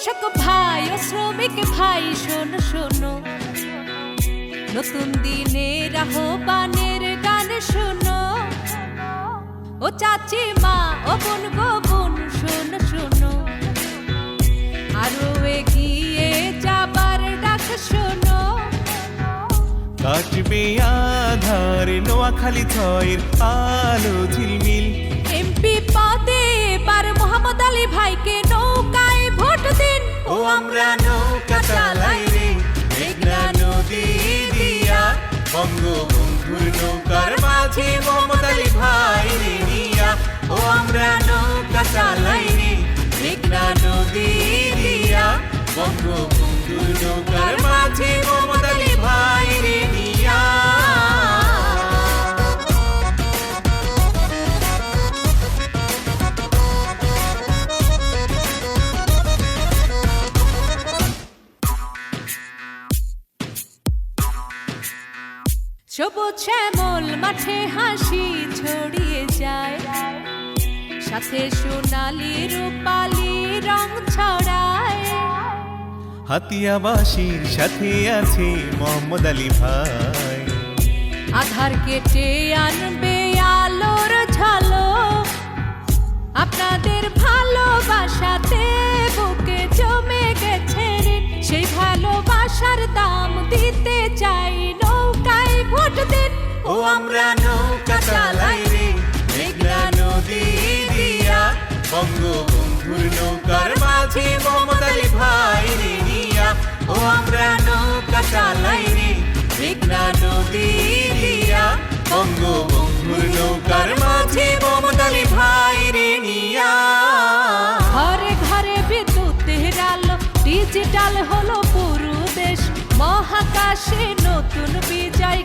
ভাই ও শ্রমিক ভাই শোনো শোনো। নতুন দিনের আহ্বানের গান শোনো। ও চাচি মা ও বোন গো বোন শোনো শোনো। আরও এগিয়ে যাবার ডাক শোনো। কাটবে আধার নোয়াখালী ছয়ের আলো ঝিলমিল। এমপি পদে এবার মোহাম্মদ আলী ভাইকে আমরা নৌকা চালাই রে। মেঘনা নদী দিয়া। বঙ্গবন্ধুর নৌকার মাঝে মোহাম্মদ আলী ভাই রে নিয়া ও আমরা নৌকা চালাই রে। মেঘনা নদী দিয়া। বঙ্গবন্ধুর নৌকার সবুজ শ্যামল মাঠে হাসি ছড়িয়ে যায়। সাথে সোনালি রূপালি রং ছড়ায়। হাতিয়াবাসীর সাথে আছে মোহাম্মদ আলী ভাই। আধার কেটে আনবে আলোর ঝালক আপনাদের ভালোবাসাতে বুকে জমে গেছে সেই ভালোবাসার দাম ও আমরা নৌকা চালাই রে মেঘনা নদী দিয়া। বঙ্গবন্ধুর নৌকার মাঝে আলী ভাই রে নিয়া। ও আমরা নৌকা চালাই রে মেঘনা নদী দিয়া। বঙ্গবন্ধুর নৌকার মাঝে আলী ভাই রে নিয়া। ঘরে ঘরে বিদ্যুতের আলো ডিজিটাল হলো পুরো দেশ। মহাকাশে নতুন বিজয়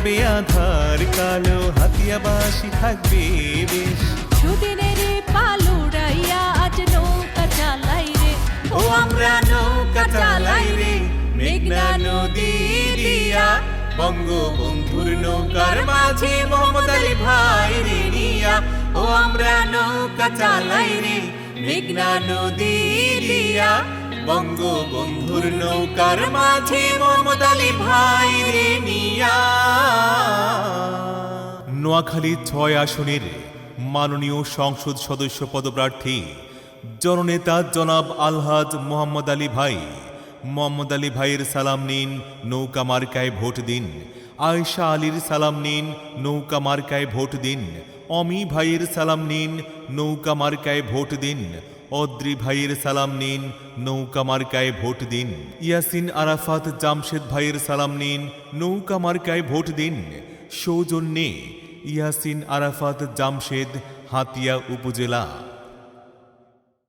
যাবে আধার কালো হাতিয়াবাসী থাকবে বেশ। সুদিনের পালুড়াইয়া আজ নৌকা চালাই রে। ও আমরা নৌকা চালাই রে। মেঘনা নদী দিয়া বঙ্গবন্ধুর নৌকার মাঝে মোহাম্মদ আলী ভাই রে নিয়া। ও আমরা নৌকা চালাই রে। মেঘনা নদী দিয়া বঙ্গবন্ধুর নৌকার মাঝে মোহাম্মদ আলী ভাই রে নিয়া। নোয়াখালী ছয় আসনের মাননীয় সংসদ সদস্য পদপ্রার্থী জননেতা জনাব আলহাজ মোহাম্মদ আলী ভাই। মোহাম্মদ আলী ভাইয়ের সালাম নিন, নৌকা মার্কায় ভোট দিন। আয়শা আলীর সালাম নিন, নৌকা মার্কায় ভোট দিন। অমি ভাইয়ের সালাম নিন, নৌকা মার্কায় ভোট দিন। অদ্রি ভাইয়ের সালাম নিন, নৌকা মার্কায় ভোট দিন। ইয়াসিন আরাফাত জামশেদ ভাইয়ের সালাম নিন, নৌকা মার্কায় ভোট দিন। সৌজন্যে ইয়াসিন আরাফাত জামশেদ হাতিয়া উপজেলা।